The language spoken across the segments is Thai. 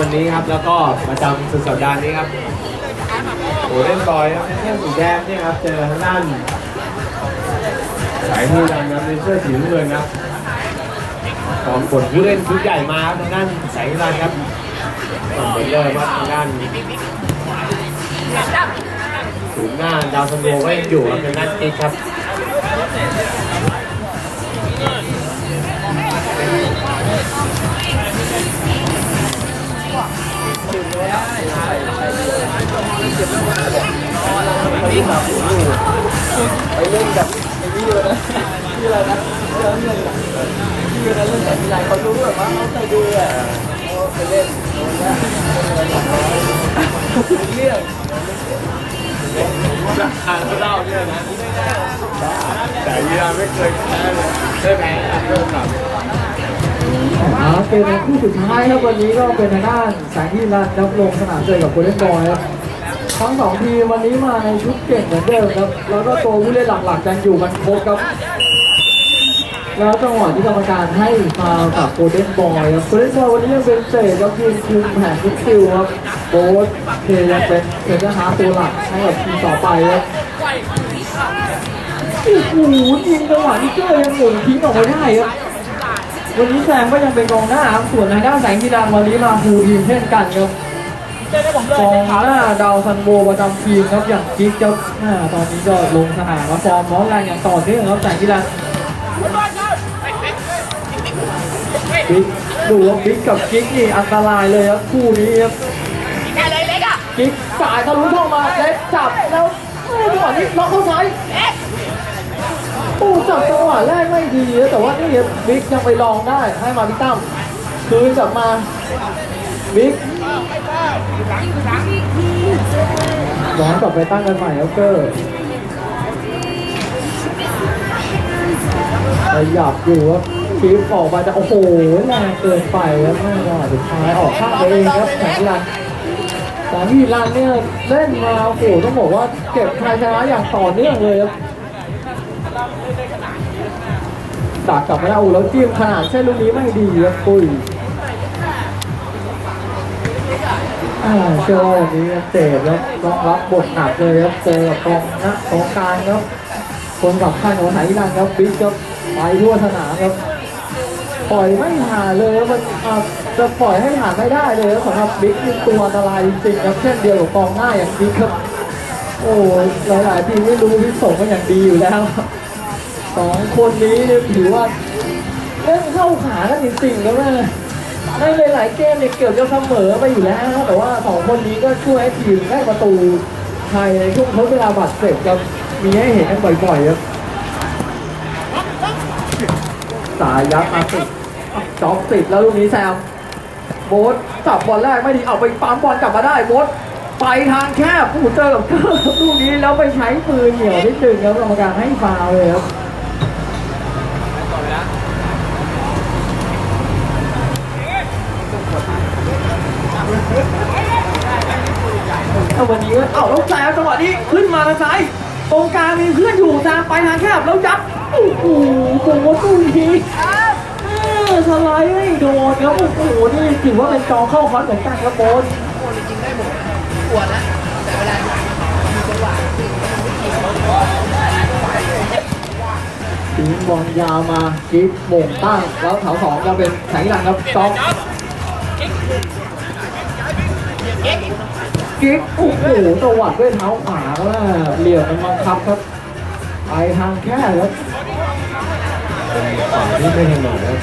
วันนี้ครับ แล้วก็ประจำสุดสัปดาห์นี้ครับโอ้เล่นบอยครับเสื้อสีแดงนี่ครับเจอทางด้านสายที่ดังครับในเสื้อสีน้ำเงินครับพร้อมผลผู้เล่นชุดใหญ่มาครับทางด้านสายที่ดังครับเหมือนเดิมครับทางด้านถึงหน้าดาวซันโวก็ยังอยู่ครับทางด้านติ๊กครับ ไปเล่นกับไอ้นี่เลยนะที่อะไรนะเรื่องเรื่องที่วันนั้นเล่นแต่ทีไรเขารู้แบบว่าเขาเคยดูอะโอ้ไปเล่นโดนแล้วเรื่องอ่านก็เล่าเนี่ยนะแต่ยีราไม่เคยแพ้เลยเคยแพ้เริ่มก ลับอ่าเป็นในคู่สุดท้ายครับวันนี้ก็เป็นทางด้านแสงที่รันนับลงสนามเจอกับโคเดนบอยครับทั้งสองทีวันนี้มาในชุดเก่งเหมือนเดิมครับแล้วก็ตัวผู้เล่นหลักๆยังอยู่กันครบครับ แล้วจังหวะที่กรรมการให้ฟาวกับโคเดนบอยครับโคเดนบอยวันนี้ยังเป็นเศษครับยืนคุมแผนทุกคิวครับโบ๊ทเทยังเป็นเซนเตอร์ฮาตัวหลักให้กับทีมต่อไปครับโอ้โหยิงจังหวะที่เจอยังหมุนทิ้งออกมาได้ครับ วันนี้แซมก็ยังเป็นกองหน้าครับส่วนทางด้านแสงกีฬาวันนี้มาฟูลทีมเช่นกันครับกองหน้าดาวซันโบประจำทีมครับอย่างกิ๊กครับอ่าตอนนี้ก็ลงสนามมาฟอร์มร้อนแรงอย่างต่อเนื่องครับแสงกีฬาบิ๊กดูว่าบิ๊กกับกิ๊กนี่อันตรายเลยครับคู่นี้ครับแค่เลยเล็กอะกิ๊กสายทะลุเข้ามาเล็กจับแล้วเอ้ยจังหวะนี้ล็อกเข้าซ้ายเล็ก โอ้จับจังหวะแรกไม่ดีนะแต่ว่านี่บิ๊กยังไปลองได้ให้มาพี่ตั้มคืนกลับมาบิ๊กย้อนกลับไปตั้งกันใหม่ครับเกอร์ขยับอยู่ครับคีฟออกไปแต่โอ้โหแรงเกินไปครับไม่ได้สุดท้ายออกข้างไปเองครับแสงรันแสงกีรันเนี่ยเล่นมาโอ้โหต้องบอกว่าเก็บชัยชนะอย่างต่อเนื่องเลยครับ ดักกลับมาแล้วโอ้แล้วจิ้มขนาดเส้นลูกนี้ไม่ดีครับปุ้ยเชื่อว่าวันนี้เตะแล้วต้องรับบทหนักเลยครับเจอกับกองนะกองกลางครับคนสำคัญของไทยดังครับบิ๊กครับไปทั่วสนามครับปล่อยไม่ผ่าเลยครับมันจะปล่อยให้ผ่าไม่ได้เลยครับสำหรับบิ๊กนี่ตัวอันตรายจริงๆครับเช่นเดียวกับกองหน้าอย่างบิ๊กครับ โอ้หลายๆทีมไม่รู้พิส่งกันอย่างดีอยู่แล้ว สองคนนี้เนี่ยถือว่าเล่นเข้าขากันจริงๆแล้วแม่ในหลายๆเกมเนี่ยเกือบจะเสมอไปอยู่แล้ว แต่ว่าสองคนนี้ก็ช่วยให้ทีมได้ประตูไทยในช่วงทดเวลาบาดเจ็บครับมีให้เห็นกันบ่อยๆครับสายยัดมาติดจ็อกติดแล้วลูกนี้แซมโบ๊ทจับบอลแรกไม่ดีเอาไปปั๊มบอลกลับมาได้โบ๊ทไปทางแคบผู้เจอกับเกอร์ลูกนี้แล้วไปใช้ปืนเหนียวนิดนึงครับกรรมการให้ฟาวเลยครับ เอาวันนี้ เอาแล้วแซงจังหวะนี้ขึ้นมาทางซ้ายตรงกลางมีเพื่อนอยู่แซงไปทางแคบแล้วยัดโอ้โหโอ้โหตู้ทีเออสไลด์ไม่โดนครับโอ้โหนี่ถือว่าเป็นจองเข้าคอนเหมือนกันครับโบนคนจริงได้หมดปวดนะแต่เวลามีจังหวะทิ้งบอลยาวมากิ๊กโมงตั้งแล้วแถวสองจะเป็นแสงหลังครับจอม กิ๊กโอ้โหตวัดด้วยเท้าขวาว่าเหลี่ยมมันบังคับครับไปทางแค่ครับฝั่งนี้ไม่ถนัดแล้ว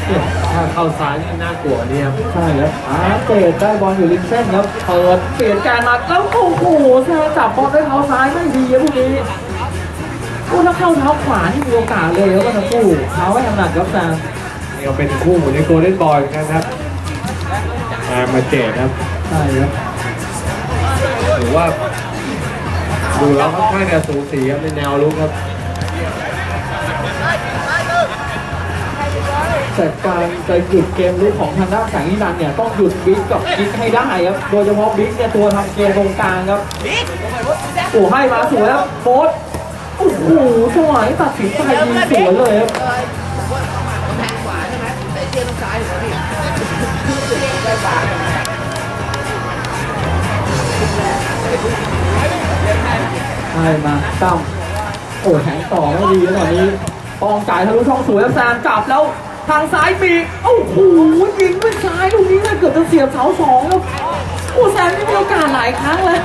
ถ้าเข้าซ้ายนี่น่ากลัวเนี่ยครับใช่ครับอาเตะได้บอลอยู่ริมเส้นครับเปิดเปลี่ยนการมาแล้วโอ้โหแซ่จับบอลด้วยเท้าซ้ายไม่ดีครับพวกนี้โอ้ถ้าเข้าเท้าขวานี่มีโอกาสเลยครับว่าทั้งคู่เท้าไม่ถนัดครับแซมนี่ก็เป็นคู่ในโกลเด้นบอยเหมือนกันครับมามาเจดครับใช่ครับ ถือว่าดูแล้วค่อนข้างจะสูสีครับในแนวลุกครับแต่การจะหยุดเกมลุกของทางด้านแสงนิรันเนี่ยต้องหยุดบิ๊กกับกิ๊กให้ได้ครับ โดยเฉพาะบิ๊กเนี่ยตัวทำเกมตรงกลางครับโอ้ให้มาสวยครับโฟสโอ้โหจังหวะนี้ตัดสินใจยิงสวยเลยครับแทงขวาใช่ไหมแต่เตียงทางซ้ายเหรอพี่ ให้มาตั้มโอ้แทงต่อไม่ดีแล้วตอนนี้ปองจ่ายทะลุช่องสวยแล้วแซมจับแล้วทางซ้ายปีกโอ้โหยิงด้วยซ้ายลูกนี้น่าเกือบจะเสียบเสาสองแล้วโอ้แซมนี่มีโอกาสหลายครั้งแล้ว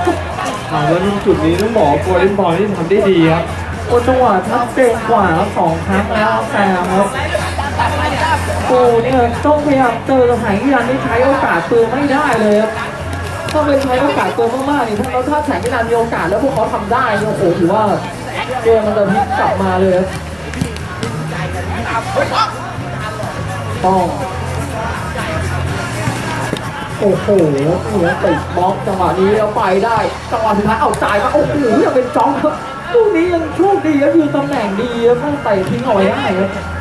ถามว่าจุดนี้ต้องบอกโกลเด้นบอลที่ทำได้ดีครับโอ้จังหวะทับเต็มกว่าครับสองครั้งแล้วแซมครับโอ้เนี่ยต้องพยายามเจอสถานที่รันที่ใช้โอกาสเติมไม่ได้เลยครับ ถ้าเป็นใช้โอกาสเติมมากๆนี่ถ้าเราถ้าแข่งที่รันมีโอกาสแล้วพวกเขาทำได้โอ้โหถือว่าเกมมันจะพลิกกลับมาเลยครับต้องโอ้โหเหนี่ยติดบล็อกจังหวะนี้แล้วไปได้จังหวะสุดท้ายเอาจ่ายมาโอ้โหยังเป็นจ้องครับลูกนี้ยังโชคดีครับยืนตำแหน่งดีครับต้องเตะทิ้งเอาไว้ได้ครับ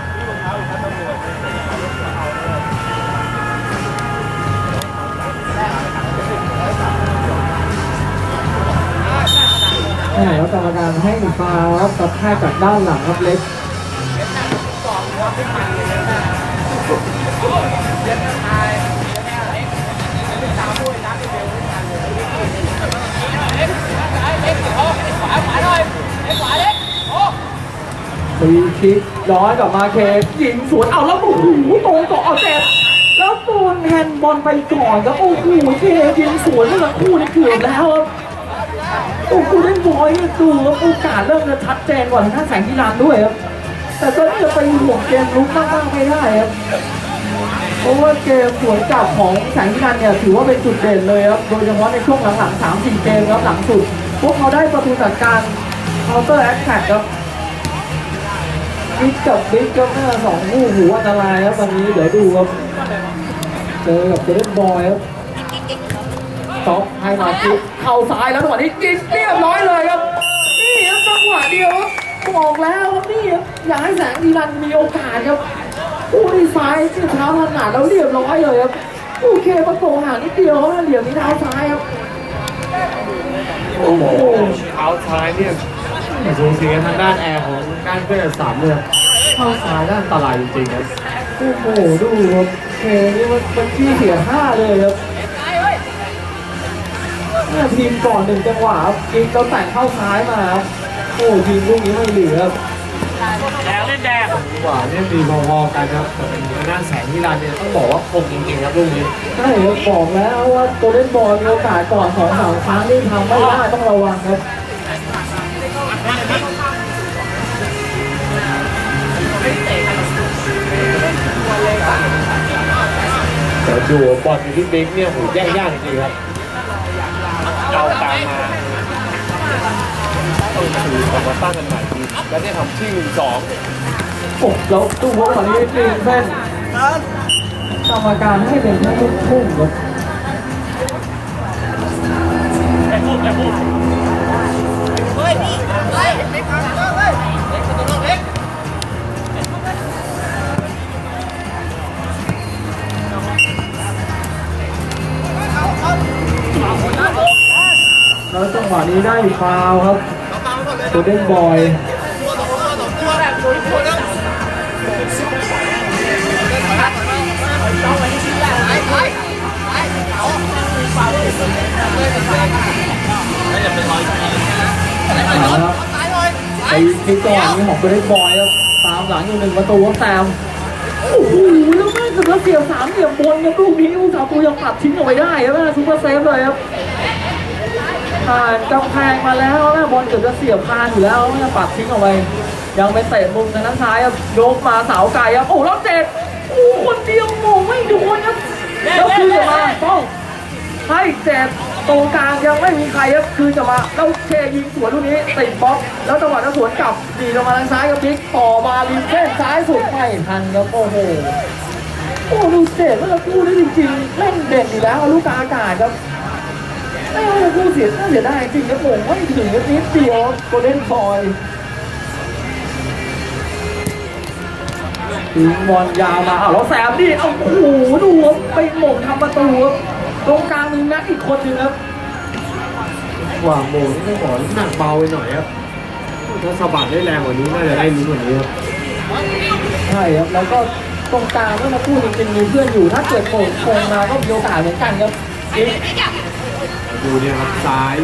แหมแล้วกรรมการให้ฟาวล์ครับกระแทกจากด้านหลังครับเล็กฟรีคิกย้อนกลับมาเคยิงสวนเอาแล้วโอ้โหตรงต่อเอาเจ็บแล้วโดนแฮนด์บอลไปก่อนครับโอ้โหเคยิงสวนเมื่อคู่นี่เกือบแล้วครับ โอ้โหเล่นบอยนี่ดูครับโอกาสเริ่มจะชัดเจนกว่าทางด้านแสงกีฬาด้วยครับ แต่ตอนนี้จะไปห่วงเกมลุกมากๆไม่ได้ครับ เพราะว่าเกมสวนกลับของแสงกีฬาเนี่ยถือว่าเป็นจุดเด่นเลยครับ โดยเฉพาะในช่วงหลังๆสามสี่เกมครับหลังสุด พวกเขาได้ประตูจากการ counter attack ครับบิ๊กกับบิ๊กก็น้าสองคู่หูอันตรายครับตอนนี้เดี๋ยวดูครับ เจอกับเจเดนบอยครับ ท็อปให้มาคิกเข่าซ้ายแล้วจังหวะนี้กินเรียบร้อยเลยครับ นี่ครับจังหวะเดียวครับบอกแล้วครับนี่ครับอยากให้แสงดีรันมีโอกาสครับอู้ดีซ้ายที่เท้าถนัดแล้วเรียบร้อยเลยครับโอเคประตูห่างนิดเดียวครับเหลี่ยมนี้เท้าซ้ายครับโอ้โหเท้าซ้ายเนี่ยสูงสีกันทางด้านแอร์ของการเพื่อนสามเนี่ยเข้าซ้ายด้านอันตรายจริงๆครับโอ้โหดูครับเคนี่มันมันที่เสียห้าเลยครับเนี่ย ทีมก่อนหนึ่งจังหวะครับยิงเราแต่งเข้าซ้ายมาครับโอ้ทีมลูกนี้ไม่เหลือครับกว่าเนี่ยมีพอๆกันครับแต่เป็นทางด้านแสงนิรันดร์เนี่ยต้องบอกว่าคมจริงๆครับลูกนี้ใช่ครับบอกแล้วว่าโกลเด้นบอลมีโอกาสก่อนสองสามครั้งนี่ทำไม่ได้ต้องระวังครับเดี๋ยวดูบอลอยู่ที่บิ๊กเนี่ยโหแย่งยากจริงๆครับ เอาตามมาต้องถือออกมาตั้งกันใหม่ทีแล้วเนี่ทำที่หนึ่งสองโอ้แล้วตู้วงตอนนี้จริงเส้นกรรมการให้เป็นแค่ลูกทุ่งครับเฮ้ยพี่เฮ้ยเล็กเฮ้ยเล็ก แล้วจังหวะนี้ได้ฟาวครับโกลเด้นบอยตัวแหละตัวตัวนึงต้องไปที่ชิ้นแรกไปไปไปเอาเอาละครับตายเลยไปคลิกก่อนนี้ของโกลเด้นบอยครับตามหลังอยู่หนึ่งประตูครับแซมโอ้โหแล้วแม่งเกือบเสียบสามเหลี่ยมบนครับลูกนี้อุตสาห์ตัวยังปัดทิ้งเอาไว้ได้ครับแม่ซุปเปอร์เซฟเลยครับ ผ่านกำแพงมาแล้วแม่บอลเกือบจะเสียบคานอยู่แล้วแม่ปัดทิ้งเอาไว้ ยังไปเตะมุมทางด้านซ้ายครับยกมาเสาไก่ครับโอ้แล้วเจ็ดโอ้คนเดียวมองไม่โดนครับแล้วคืนกลับมาต้องให้เจ็บตรงกลางยังไม่มีใครครับคือจะมาแล้วเคยิงสวนลูกนี้ติดบล็อกแล้วจังหวะนั้นสวนกลับดีลงมาทางซ้ายกับบิ๊กต่อมาริมเส้นซ้ายสุดไม่ทันครับโอ้โหโอ้ดูเจ็บเมื่อสักครู่นี้จริงๆเล่นเด่นอยู่แล้วลูกกลางอากาศครับ ไม่เอาเลยคู่เสียน่าเสียดายจริงครับผมไม่ถึงนิดเดียวโกลเด้นบอยถึงบอลยาวมาอ้าวแล้วแซมดิเอาโอ้โหดูครับไปหม่งทำประตูครับตรงกลางมีนักอีกคนหนึงครับกว่าโมงนี่ต้องบอกว่าหนักเบาไปหน่อยครับถ้าสะบัดได้แรงกว่านี้น่าจะได้ลุ้นกว่านี้ครับใช่ครับแล้วก็ตตรงกลางเมื่อมาพูดจริงๆมีเพื่อนอยู่ถ้าเกิดโผล่โผล่มาก็มีโอกาสเหมือนกันครับบิ๊ก ดูเนี่ยครับซ้าย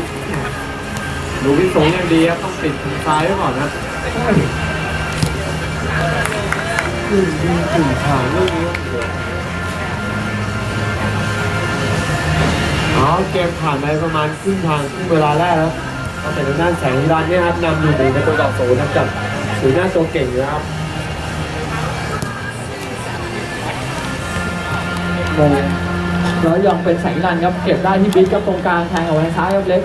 ดูพี่สงอย่างดีครับต้องติดซ้ายไว้ก่อนนะกึ่งยิงกึ่งผ่านลูกนี้อ๋อเกมผ่านไปประมาณครึ่งทางครึ่งเวลาแรกแล้วก็แต่ทางด้านแสงรันเนี่ยครับนำอยู่หนึ่งประตูต่อศูนย์นะครับจากศูนย์หน้าตัวเก่งนะครับโม แล้วยังเป็นแสงนันครับเก็บได้ที่บิ๊กครับตรงกลางแทงเอาไว้ทางซ้ายครับเล็ก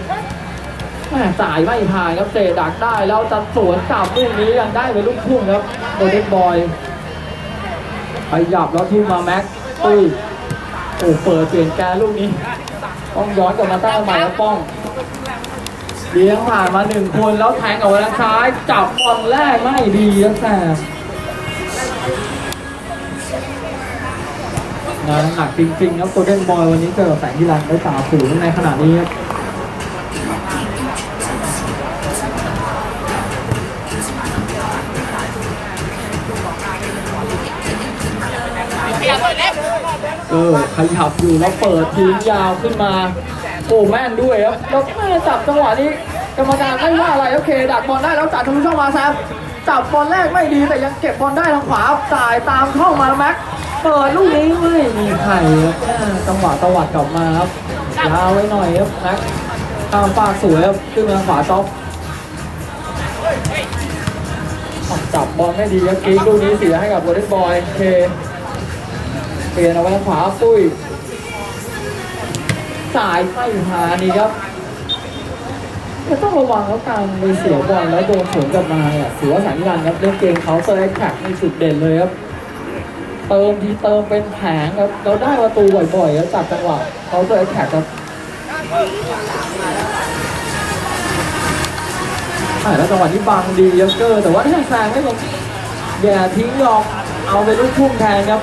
แม่สายไม่ผ่านครับเตะดักได้แล้วจะสวนกลับลูกนี้ยังได้เป็นลูกพุ่งครับโดเด็กบอยไปหยับแล้วทุ่มมาแม็กตุ้ยโอ้เปิดเปลี่ยนแกลูกนี้ต้องย้อนกลับมาตั้งใหม่แล้วป้องเลี้ยงผ่านมาหนึ่งคนแล้วแทงเอาไว้ทางซ้ายจับบอลแรกไม่ดีครับแต่ งานหนักจริงๆครับโกลเด้นบอยวันนี้เจอแสงที่รันได้สามศูนย์ในขณะนี้ครับเออขยับอยู่แล้วเปิดทิ้งยาวขึ้นมาโอ้แม่นด้วยครับแล้วแม่จับจังหวะนี้กรรมการไม่ว่าอะไรโอเค ดักบอลได้แล้วจ่ายทะลุช่องมาแซมจับบอลแรกไม่ดีแต่ยังเก็บบอลได้ทางขวาจ่ายตามเข้ามาแม็ก เปิดลูกนี้ไม่มีใครครับแม่จังหวะตวัดกลับมาครับยาวไว้หน่อยครับแม็กตามปากสวยครับขึ้นมาขวาจ็อบจับบอลไม่ดีครับกิ๊กลูกนี้เสียให้กับโกลเดนบอยเคเปลี่ยนเอาไว้ทางขวาปุ้ยสายไม่หานี่ครับก็ต้องระวังแล้วการไปเสียบอลแล้วโดนสวนกลับมาเนี่ยถือว่าสัญญาณครับเล่นเกมเขาเซอร์แอคแท็กในสุดเด่นเลยครับ เติมทีเติมเป็นแผงครับเราได้ประตูบ่อยๆแล้วจับจังหวะเขาเซอแอคแท็กครับใช่แล้วจังหวะนี้บังดียักเกอร์แต่ว่าถ้าแซงไม่ลงอย่าทิ้งยอมเอาไปลูกทุ่มแทนครับ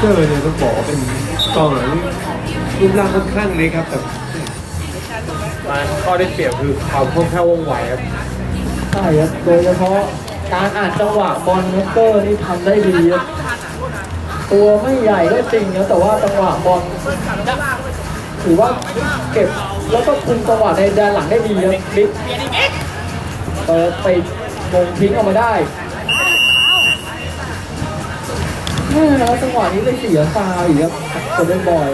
เจอเนี่ยต้องบอกว่าเป็นกองหลังที่รูปร่างค่อนข้างเล็กครับแต่มันข้อได้เปรียบคือความคล่องแคล่วว่องไวครับ ใช่ครับโดยเฉพาะการอ่านจังหวะบอลยักเกอร์นี่ทำได้ดีครับตัวไม่ใหญ่ก็จริงนะแต่ว่าจังหวะบอลถือว่าเก็บแล้วก็คุมจังหวะในแดนหลังได้ดีครับบิ๊กเปลี่ยนอีกเอ็กเปิดไปมงทิ้งออกมาได้แม่แล้วจังหวะนี้ไปเสียฟาวอีกครับโกลเด้นบอย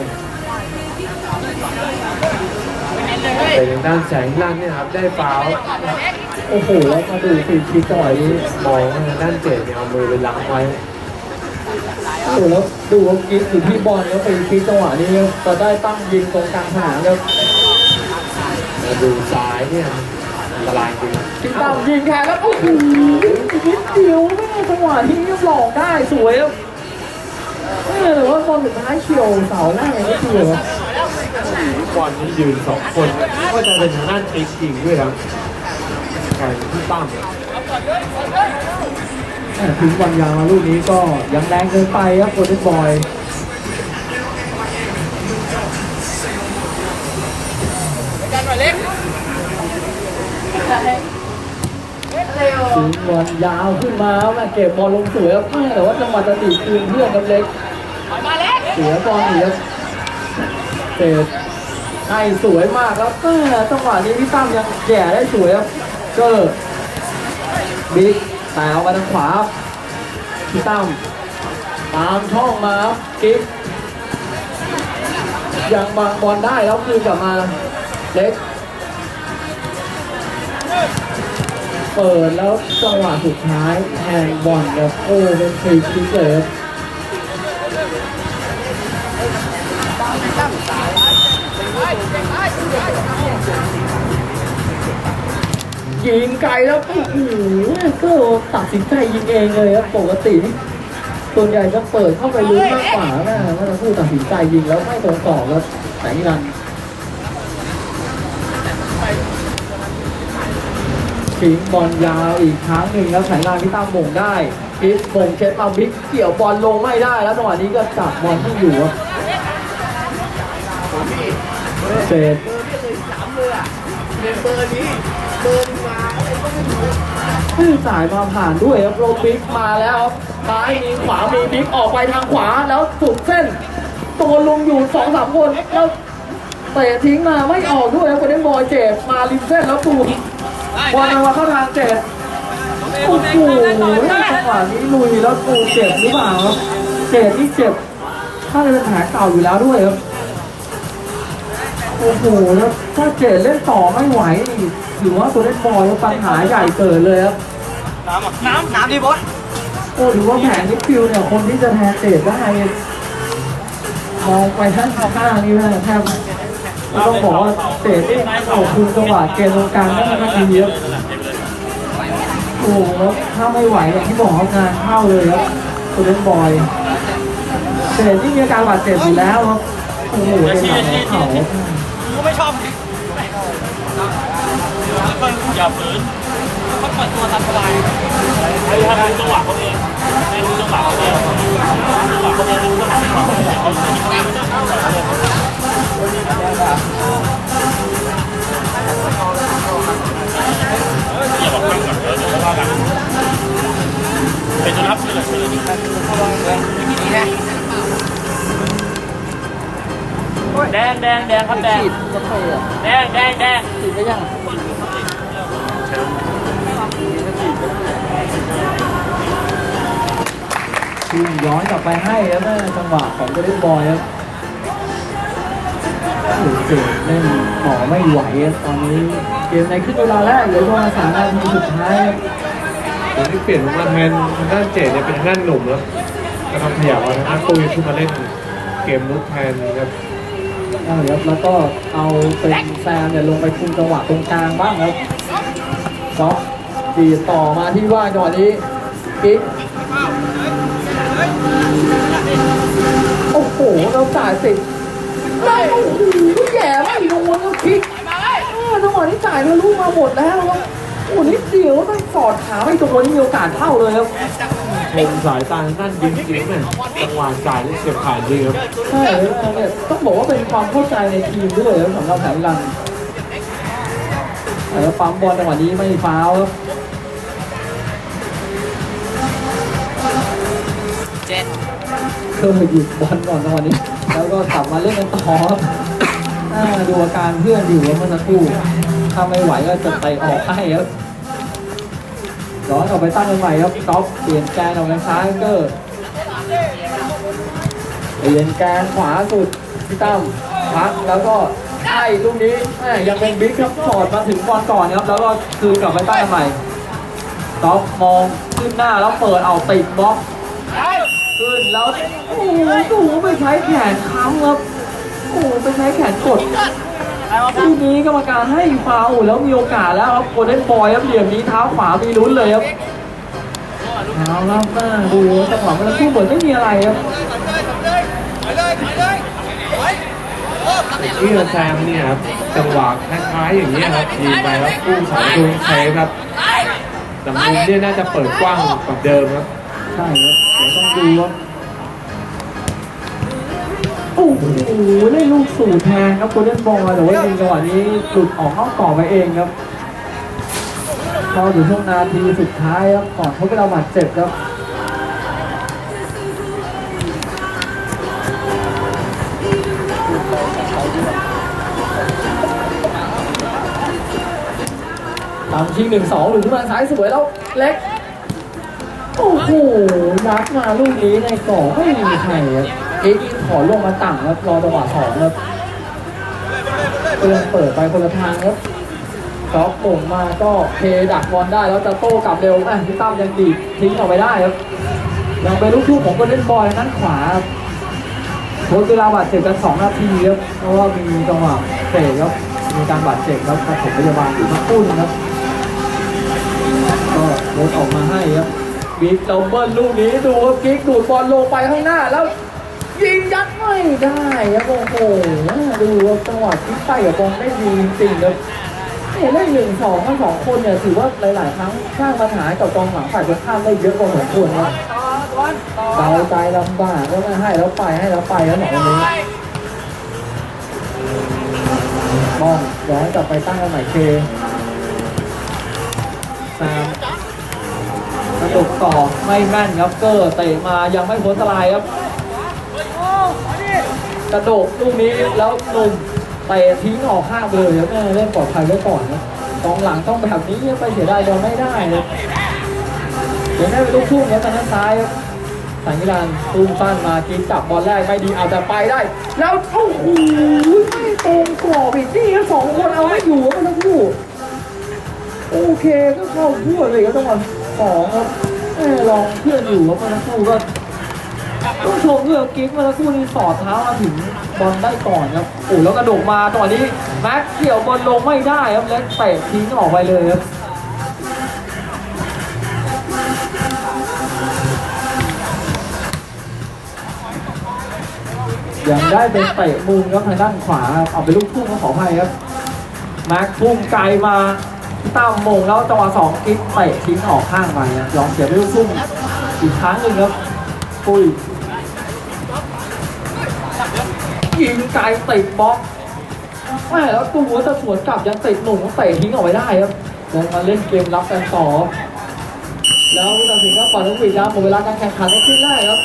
แต่ทางด้านแสงล่างเนี่ยครับได้ฟาวล์โอ้โหแล้วมาดูฟรีคิกจังหวะนี้มองว่าทางด้านเจดเนี่ยเอามือไปล้างไว้โอ้โหแล้วดูว่ากิ๊กอยู่ที่บอลแล้วฟรีคิกจังหวะนี้จะได้ตั้งยิงตรงกลางสนามแล้วมาดูซ้ายเนี่ยอันตรายจริงพี่ตั้มยิงแทนแล้วโอ้โหนิดเดียวแม่จังหวะที่ยังหลอกได้สวยครับแม่แต่ว่าบอลสุดท้ายเฉียวเสาหน้าอย่างนี้เดี ยวครับบอลนี่ยืนสองคนก็จะเป็นทางด้านติ๊กยิงด้วยครับการที่ตั้มแม่ทิ้งบอลยาวมาลูกนี้ก็ยังแรงเกินไปครับโกลเด้นบอยกันหน่อยเล็กถึงบอลยาวขึ้นมาแม่เก็บบอลลงสวยครับแม่แต่ว่าจังหวะจะตีคืนเพื่อนครับเล็กถอยมาเล็กเสียบอลหนีครับ เตะให้สวยมากครับจังหวะนี้พี่ตั้มยังแย่ได้สวยครับเกอร์บิ๊กแต่เอามาทางขวาครับพี่ตั้มตามช่องมาครับกิ๊กยังบางบอลได้แล้วคืนกลับมาเล็ก เปิดแล้วจังหวะสุดท้ายแทงบอลครับโอ้เป็นฟรีคิกเลยครับ ยิงไกลแล้วโอ้โหก็ตัดสินใจยิงเองเลยครับปกติส่วนใหญ่จะเปิดเข้าไปลุ้นมากกว่านะถ้าจะพูดตัดสินใจยิงแล้วไม่ตรงต่อครับแต่นี่นันทิ้งบอลยาวอีกครั้งหนึ่งแล้วสายลานพี่ตั้มมงได้ พิสมงเช็ดเอาบิ๊กเกี่ยวบอลลงไม่ได้แล้วจังหวะนี้ก็จับบอลที่อยู่ครับเศษเบอร์นี้เบอร์มาอะไรก็ไม่รู้ชื่อจ่ายมาผ่านด้วยครับโรบิกมาแล้วครับซ้ายมีขวามีบิ๊กออกไปทางขวาแล้วสุดเส้น ตัวลงอยู่สองสามคนแล้วเตะทิ้งมาไม่ออกด้วยครับคนนี้บอยเจ็บมาริมเส้นแล้วตูบอลมาเข้าทางเจ็บ โอ้โหจังหวะนี้ลุยแล้วตูเจ็บหรือเปล่าครับเจ็บที่เจ็บถ้าจะเป็นแผลเก่าอยู่แล้วด้วยครับโอ้โหแล้วถ้าเจ็บเล่นต่อไม่ไหวนี่ถือว่าตัวเล่นบอยปัญหาใหญ่เกิดเลยครับน้ำน้ำดิบอสโอ้ถือว่าแผนนิฟิวเนี่ยคนที่จะแทนเตะได้มองไปท่านข้างนี่นะแทบต้องบอกว่าเตะที่เอาคืนจังหวะเกมตรงกลางได้ก็ดีครับ โอ้แล้วถ้าไม่ไหวอย่างที่บอกว่างานเข้าเลยครับตัวเล่นบอยเตะที่มีอาการบาดเจ็บอยู่แล้วครับโอ้โหเป็นหลังของเขากูไม่ชอบอย่าฝืนเขาเปิดตัวตามสบายให้ทำจังหวะเขาเองให้รู้จังหวะเขาเองจังหวะเขาเองรู้จังหวะเขาเอง ว่ากันเป็นตัวรับเลยแดงแดงแดงครับแดงฉีดจะเตะอะแดงแดงแดงฉีดได้ยังทีมย้อนกลับไปให้ครับแม่จังหวะของตัวเล่นบอยครับโอ้โหเจ็บเล่นต่อไม่ไหวตอนนี้ มในครึ่งเวลาแรกเหลือประมาณสามนาทีสุดท้ายครับตอนที่เปลี่ยนมาแทนทางด้านเจดเนี่ยเป็นทางด้านหนุ่มแล้วก็ทำขยับเอาทางด้านตุ้ยขึ้นมาเล่นเกมลุกแทนครับเอาครับแล้วก็เอาเป็นแซมเนี่ยลงไปคุมจังหวะตรงกลางบ้างครับซ็อกดีต่อมาที่ว่าจังหวะนี้กิ๊กโอ้โหเราจ่ายสิได้โอ้โหแย่ไม่โดนครับกิ๊ก จังหวะนี้จ่ายทะลุมาหมดแล้วครับโอ้นิดเดียวต้องสอดขาไม่ตรงนี้มีโอกาสเข้าเลยครับชมสายตาทางด้านยิงจริงเนี่ยจังหวะจ่ายนี่เฉียบขาดดีครับใช่แล้วเนี่ยต้องบอกว่าเป็นความเข้าใจในทีมด้วยครับสำหรับแผนลังแล้วปั๊มบอลจังหวะนี้ไม่ฟาวล์ครับเจ็ดเคยหยุดบอลก่อนจังหวะนี้ แล้วก็กลับมาเล่นกันต่อครับ อ่าดูอาการเพื่อนอยู่เมื่อสักครู่ถ้าไม่ไหวก็จะเตะออกให้ครับย้อนกลับไปตั้งกันใหม่ครับก๊อฟเปลี่ยนแกนออกทางซ้ายเกอร์เปลี่ยนแกนขวาสุดพี่ตั้มพักแล้วก็ใช่ลูกนี้ยังเป็นบิ๊กครับถอดมาถึงบอลก่อนครับแล้วก็คืนกลับไปตั้งกันใหม่ก๊อฟมองขึ้นหน้าแล้วเปิดเอาติดบล็อกขึ้นแล้วโอ้โหสูงไปใช้แขนค้ำครับ โอ้โหไปใช้แขนกดลูกนี้กรรมการให้ฟาวล์แล้วมีโอกาสแล้วครับโกลเด้นบอยครับเหลี่ยมนี้เท้าขวามีลุ้นเลยครับเอาแล้วหน้าดูจังหวะเมื่อสักครู่เหมือนไม่มีอะไรครับที่แซมเนี่ยครับจังหวะคล้ายๆอย่างนี้ยครับยิงไปแล้วกู้สองตัวเซฟครับแต่มุมเนี่ยน่าจะเปิดกว้างกว่าเดิมครับใช่ครับเดี๋ยวต้องดูครับโอ้โหได้ลูกสูตรแทนครับโกลเด้นบอลแต่ว่าจริงจังหวะนี้หลุดออกนอกกรอบไปเองครับเข้าอยู่ช่วงนาทีสุดท้ายครับก่อนเขาไปเราบาดเจ็บครับตามชิงหนึ่งสองหรือขึ้นมาซ้ายสวยแล้วเล็ก โอ้โหยัดมาลูกนี้ในกรอบไม่มีใครครับเอ็กซ์ ขอลงมาต่ำครับรอจังหวะสองครับเพื่อนเปิดไปคนละทางครับก๊อฟโป่งมาก็เทดักบอลได้แล้วจะโต้กลับเร็วอะพี่ตั้มยังดีดทิ้งออกไปได้ครับยังเป็นลูกทุ่งของคนเล่นบอลนั้นขวาครับโค้ชเวลาบาดเจ็บกันสองนาทีครับเพราะว่ามีจังหวะเตะครับมีการบาดเจ็บครับปฐมพยาบาลอีกสักครู่หนึงครับก็โค้ชออกมาให้ครับบิ๊กเราเบิ้ลลูกนี้ดูครับกิ๊กดูดบอลลงไปข้างหน้าแล้ว ยิงยัดไม่ได้ครับโอ้โหดูจังหวะที่ไปกับบอลได้ดีจริงๆครับเนี่ยเล่นหนึ่งสองทั้งสองคนเนี่ยถือว่าหลาย ๆ ครั้งสร้างปัญหากับกองหลังฝ่ายตรงข้ามได้เยอะพอสมควรครับเดาใจลำบากก็ไม่ให้แล้วไปให้แล้วไปแล้วหน่อวันนี้มองย้อนกลับไปตั้งกันใหม่เคสามจุกต่อไม่แม่นครับเกอร์เตะมายังไม่พ้นสลายครับ กระโดดลูกนี้แล้วนุ่มเตะทิ้งออกข้างเลยครับแม่เล่นปลอดภัยไว้ก่อนครับกองหลังต้องแบบนี้ไปเสียดายบอลไม่ได้เลยเดี๋ยวได้เป็นลูกทุ่งครับทางด้านซ้ายครับสังกิรันตุ้มสั้นมากินจับบอลแรกไม่ดีอาจจะไปได้ แล้วโอ้โหไม่ตรงกรอบอีกนี่สองคนเอาไม่อยู่ครับทั้งคู่โอเคก็เข้าทั่วเลยครับจังหวะสองครับแม่ลองเพื่อนอยู่ครับเมื่อสักครู่ก็ ต้องชมเรื่องกิ๊กเมื่อสักครู่นี้สอดเท้ามาถึงบอลได้ก่อนครับโอ้แล้วกระโดดมาจังหวะนี้แม็กเกี่ยวบอลลงไม่ได้ครับแล้วเตะทิ้งออกไปเลยครับยังได้เป็นเตะมุมครับทางด้านขวาเอาไปลูกทุ่งก็ขออภัยครับแม็กพุ่งไกลมาตั้มมงแล้วจังหวะสองกิ๊กเตะทิ้งออกข้างไปนะยอมเสียไปลูกทุ่งอีกครั้งหนึ่งครับปุ้ย ยิงไกลติดบล็อกแม่แล้วตัวจะสวนกลับยังติดหนุ่มเตะทิ้งออกไปได้ครับลงมาเล่นเกมรับกันต่อ แล้วตัดสินก็ปล่อยทุกปีกครับหมดเวลาการแข่งขันในครึ่งแรกครับ